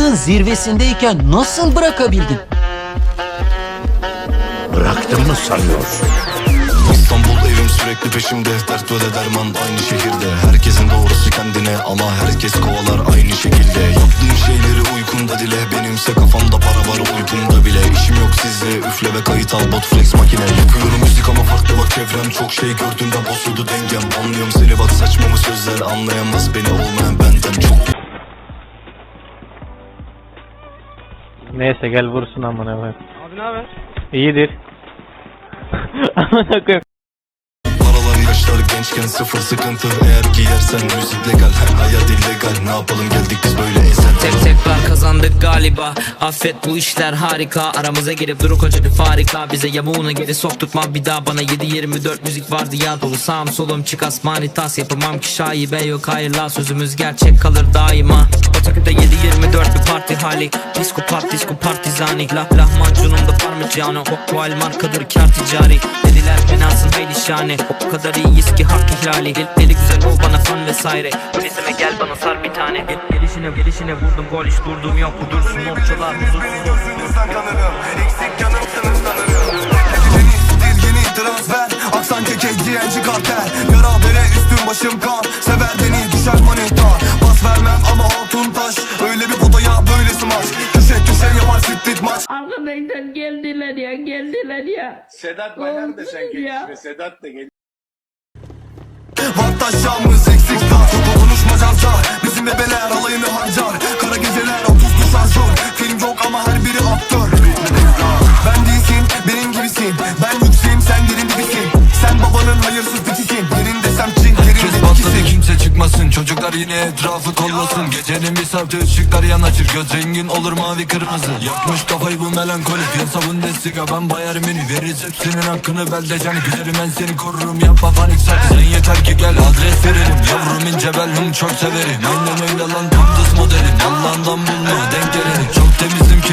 Başarılığın zirvesindeyken nasıl bırakabildin? Bıraktım mı sanıyorsun? İstanbul evim sürekli peşimde. Dert ve de derman aynı şehirde. Herkesin doğrusu kendine ama herkes kovalar aynı şekilde. Yaptığım şeyleri uykunda dile. Benimse kafamda para var uykumda bile. İşim yok sizle. Üfle ve kayıt al. Bot flex makine. Yapıyorum müzik ama farklı bak çevrem Çok şey gördüğümde bozuldu dengem. Anlıyorum seni bak saçma mı sözler. Anlayamaz beni olmayan benden. Çok Neyse gel vursun amına koyayım. Abi ne haber? İyidir. amına koyayım. Gençken sıfır sıkıntı. Eğer giyersen müzik legal Her hayat illegal Ne yapalım geldik biz böyle eser. Tek tekrar kazandık galiba. Affet bu işler harika. Aramıza girip duru koca bir farika. Bize yamuğunu geri sokturtma bir daha bana 7-24 müzik vardı. Ya dolu Sağım solum çık asmani tas Yapamam ki şaibe yok. Hayırla Sözümüz gerçek kalır daima. Otaküde 7-24 bir parti hali. Psikopat disco partizani. Lah lahmacunumda parmigiano. Koktual markadır kar ticari. Dediler binasın şane O kadar iyiyiz ki hak ihlali. Deli, deli güzel ol bana fan vesaire. Krizime gel bana sar bir tane. Gel, Gelişine gelişine vurdum gol hiç durduğum yok. Bu dursun noktalar huzursuz Gözünüzden kanırım Eksik yanımsınız sanırım Yeni transfer Aksan keke GNG kartel Yara bere üstüm başım kan Sever beni düşer manita. Pas vermem ama altın taş. Öyle bir potaya böyle smaç Köşe köşe yapar split maç Arkadan geldiler ya geldiler ya. Sedat Bayar da sen gelişme. Sedat da gel. Vattaşyamız eksik kar Konuşma carcar Bizim bebeler alayını harcar yine etrafı kollasın. Gecenin bir saati ışıklar yanaşır. Göz rengin olur mavi kırmızı. Yapmış kafayı bu melankoli. Piyasavun destiga ben bayar mini. Veririz hepsinin hakkını belde can Gülerim ben seni korurum yapma panik sak Sen yeter ki gel adres verelim. Yavrum ince bellum çok severim. Aynen öyle lan düz modelim. Allah'ından bulma denk geleni Çok temizim kirli